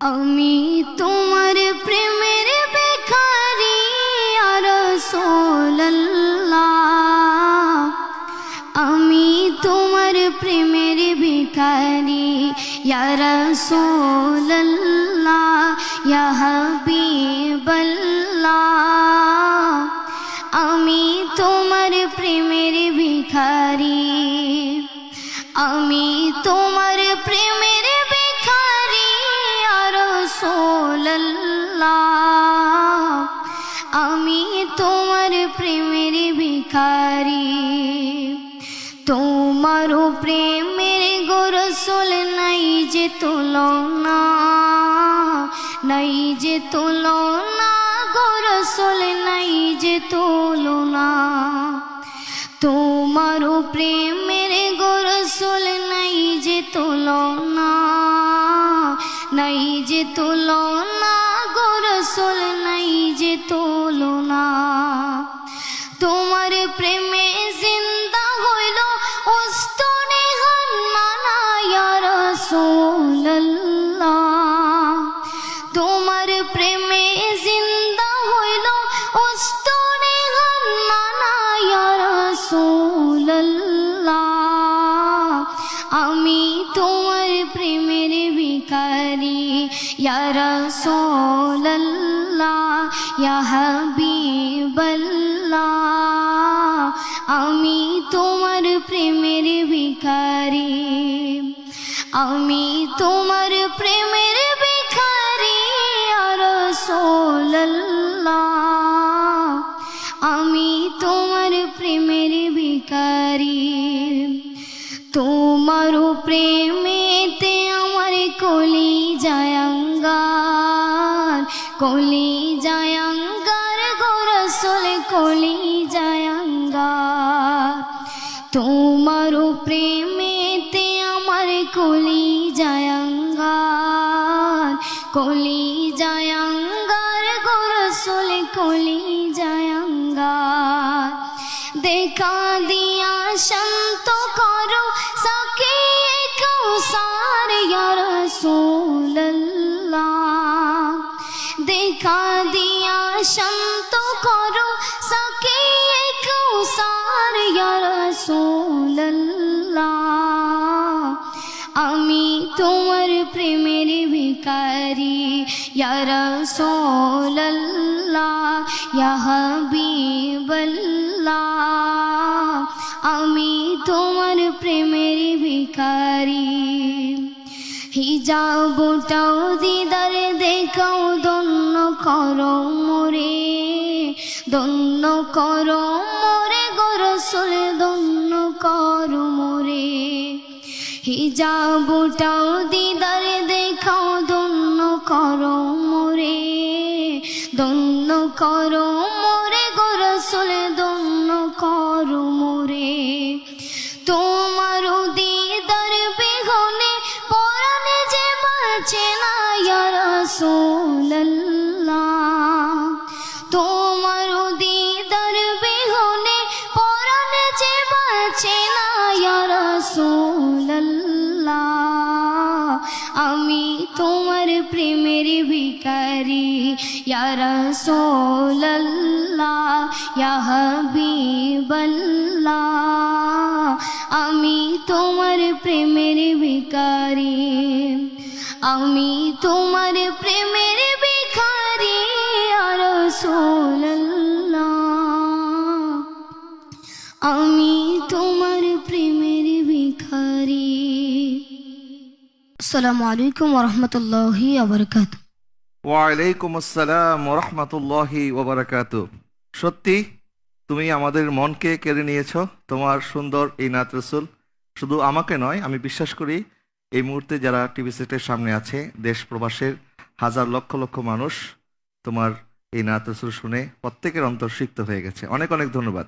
আমি তোমার প্রেমের বেখারি আর আমি তোমার প্রেমের ভিখারি ইয়ারা সোল্লাহ হাবিবাল্লাহ। আমি তোমার প্রেমের ভিখারি, আমি তোমার প্রেমের তোমার প্রেমের ভিখারি। তোমারও প্রেমের গোরসল নাই যে তুলনা, নাই যে তুলনা, গোরসল নাই যে তুলনা। তোমারও প্রেমের গোরসল নাই যে তুলনা, নাই যে তুলনা, গোরসল নাই তুলনা। তোমার প্রেমে জিন্দা হইল উস্তনে হান্নানা ইয়া রাসূলুল্লাহ। তোমার প্রেমে জিন্দা হইল উস্তনে হান্নানা ইয়া রাসূলুল্লাহ। আমি তোমার প্রেমের ভিখারি, ইয়া রাসূলুল্লাহ। ইয়া হাবিবাল্লাহ, আমি তোমার প্রেমের ভিখারি। আমি তোমার প্রেমের ভিখারি আর রাসূলুল্লাহ। আমি তোমার প্রেমের ভিখারি। তোমার প্রেমেতে কলি জায়াঙ্গার গোরসল কলি জায়াঙ্গার তোমার প্রেমেতে আমার কলি জায়াঙ্গার কলি জায়াঙ্গার গোরসল কলি জায়াঙ্গার দেখা দিয়া ভিখারি ইয়া রাসূলুল্লাহ ইয়া হাবিবাল্লাহ আমি তোমার প্রেমের ভিখারি হিজাবটাও দিদার দেখাও দন্য করো মোরে দন্য করো মোরে গরসল দন্য করো হিজাবটাও দিদার দেখাও দন্য করো মোরে দন্য করো মোরে গরসল দন্য করো মোরে। তোমার দিদার বেগনে পরাণে যে বাঁচে না ইয়া রাসূলুল্লাহ। তোমার দিদার বেগনে পরাণে যে বাঁচে না ইয়া প্রেমের ভিখারি ইয়া রাসূলুল্লাহ ইয়া হাবিবাল্লাহ আমি তোমার প্রেমের ভিখারি আমি তোমার প্রেমের ভিখারি রাসূলুল্লাহ আমি তোমার প্রেমের ভিখারি আসসালামু আলাইকুম ওরহমতুল্লাহি আবরকাত ওয়ালাইকুম আসসালাম রহমতুল্লাহি ওবরাকাত সত্যি, তুমি আমাদের মনকে কেড়ে নিয়েছ, তোমার সুন্দর এই নাত রসুল শুধু আমাকে নয়, আমি বিশ্বাস করি এই মুহূর্তে যারা টিভি সেটের সামনে আছে, দেশ প্রবাসের হাজার লক্ষ লক্ষ মানুষ, তোমার এই নাত রসুল শুনে প্রত্যেকের অন্তর সিক্ত হয়ে গেছে। অনেক অনেক ধন্যবাদ।